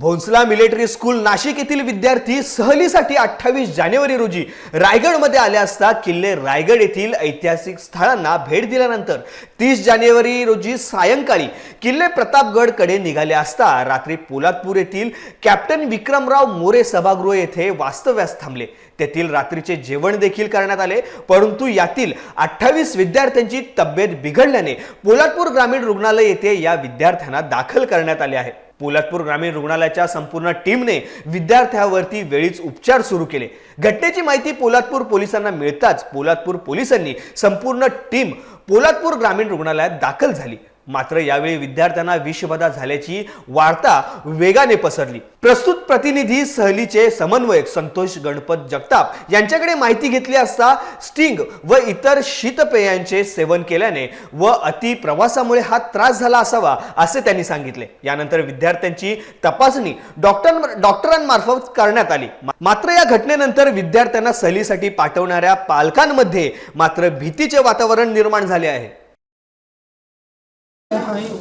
Bhonsala military school Nashik येथील विद्यार्थी सहलीसाठी अठ्ठावीस जानेवारी रोजी रायगडमध्ये आले असता किल्ले रायगड येथील ऐतिहासिक स्थळांना भेट दिल्यानंतर तीस जानेवारी रोजी सायंकाळी किल्ले प्रतापगडकडे निघाले असता रात्री पोलादपूर येथील कॅप्टन विक्रमराव मोरे सभागृह येथे वास्तव्यास थांबले. तेथील रात्रीचे जेवण देखील करण्यात आले परंतु यातील अठ्ठावीस विद्यार्थ्यांची तब्येत बिघडल्याने पोलादपूर ग्रामीण रुग्णालय येथे या विद्यार्थ्यांना दाखल करण्यात आले आहे. पोलादपूर ग्रामीण रुग्णालयाच्या संपूर्ण टीमने विद्यार्थ्यावरती वेळीच उपचार सुरू केले. घटनेची माहिती पोलादपूर पोलिसांना मिळताच पोलादपूर पोलिसांनी संपूर्ण टीम पोलादपूर ग्रामीण रुग्णालयात दाखल झाली. मात्र यावेळी विद्यार्थ्यांना विषबाधा झाल्याची वार्ता वेगाने पसरली. प्रस्तुत प्रतिनिधी सहलीचे समन्वयक संतोष गणपत जगताप यांच्याकडे माहिती घेतली असता स्टिंग व इतर शीतपेयांचे सेवन केल्याने व अति प्रवासामुळे हा त्रास झाला असावा असे त्यांनी सांगितले. यानंतर विद्यार्थ्यांची तपासणी डॉक्टर डॉक्टरांमार्फत करण्यात आली. मात्र या घटनेनंतर विद्यार्थ्यांना सहलीसाठी पाठवणाऱ्या पालकांमध्ये मात्र भीतीचे वातावरण निर्माण झाले आहे.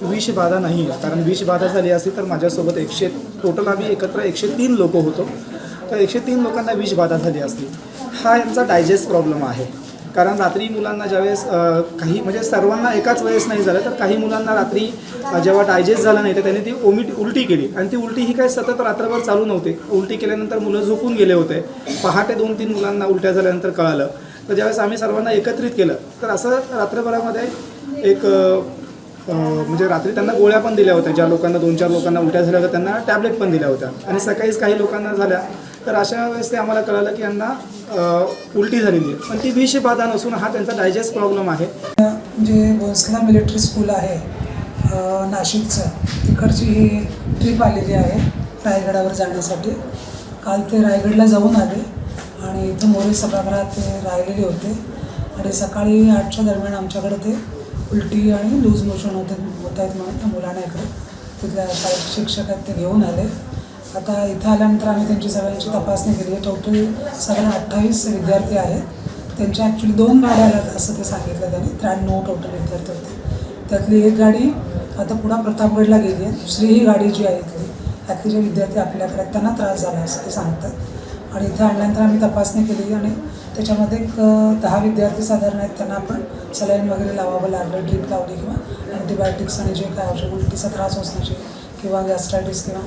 विषबाधा नाही आहे. कारण विषबाधा झाली असती तर माझ्यासोबत एकशे टोटल आम्ही एकत्र एकशे तीन लोक होतो. तर एकशे तीन लोकांना विषबाधा झाली असती. हा यांचा डायजेस्ट प्रॉब्लेम आहे. कारण रात्री मुलांना ज्यावेळेस काही म्हणजे सर्वांना एकाच वेळेस नाही झालं तर काही मुलांना रात्री जेव्हा डायजेस्ट झालं नाही तर त्यांनी ती ओमिट उलटी केली. आणि ती उलटी ही काही सतत रात्रभर चालू नव्हती. उलटी केल्यानंतर मुलं झोपून गेले होते. पहाटे दोन तीन मुलांना उलट्या झाल्यानंतर कळालं. तर ज्यावेळेस आम्ही सर्वांना एकत्रित केलं तर असं रात्रभरामध्ये एक म्हणजे रात्री त्यांना गोळ्या पण दिल्या होत्या. ज्या लोकांना दोन चार लोकांना उलट्या झाल्या होत्या त्यांना टॅबलेट पण दिल्या होत्या. आणि सकाळीच काही लोकांना झाल्या. तर अशा वेळेस ते आम्हाला कळालं की यांना उलटी झालेली आहे. पण ती विषबाधा नसून हा त्यांचा डायजेस्ट प्रॉब्लेम आहे. म्हणजे जे भोसला मिलिटरी स्कूल आहे नाशिकचं. तिकडची ही ट्रीप आलेली आहे रायगडावर जाण्यासाठी. काल ते रायगडला जाऊन आले आणि इथं मोरे सभागृहात ते राहिलेले होते. आणि सकाळी आठच्या दरम्यान आमच्याकडे ते उलटी आणि लूज मोशन होते होत आहेत म्हणून त्या मुलांना इकडे तिथल्या शाळेत शिक्षक आहेत ते घेऊन आले. आता इथं आल्यानंतर आम्ही त्यांची सगळ्यांची तपासणी केली. आहे टोटल सगळे अठ्ठावीस विद्यार्थी आहेत. त्यांच्या ॲक्च्युली दोन गाड्या आल्या असं ते सांगितलं त्यांनी. त्र्याण्णव टोटल विद्यार्थी होते. त्यातली एक गाडी आता पुन्हा प्रतापगडला गेली आहे. दुसरी ही गाडी जी आहे इथली त्यातले जे विद्यार्थी आपल्याकडे त्यांना त्रास झाला असं ते सांगतात. आणि इथं आणल्यानंतर आम्ही तपासणी केली आणि त्याच्यामध्ये एक दहा विद्यार्थी साधारण आहेत. त्यांना आपण सलाईन वगैरे लावावं लागलं ड्रीप लावली किंवा अँटीबायोटिक्स आणि जे काय औषध उलटीचा त्रास असण्याचे किंवा गॅस्ट्रायटिस किंवा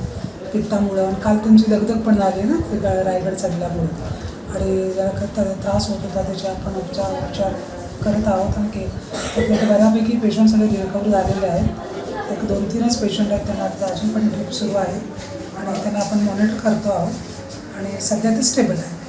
पित्तामुळं. आणि काल तुमची दगदग पण झाली ना ते रायगड चढल्यामुळं. आणि जरा त्रास होत होता त्याचे आपण उपचार उपचार करत आहोत. आणि की आपल्याकडे बऱ्यापैकी पेशंट सगळे रिकवर झालेले आहेत. एक दोन तीनच पेशंट आहेत त्यांना आता अजून पण ड्रीप सुरू आहे. आणि त्यांना आपण मॉनिटर करतो आहोत. आणि सध्या ते स्टेबल आहे.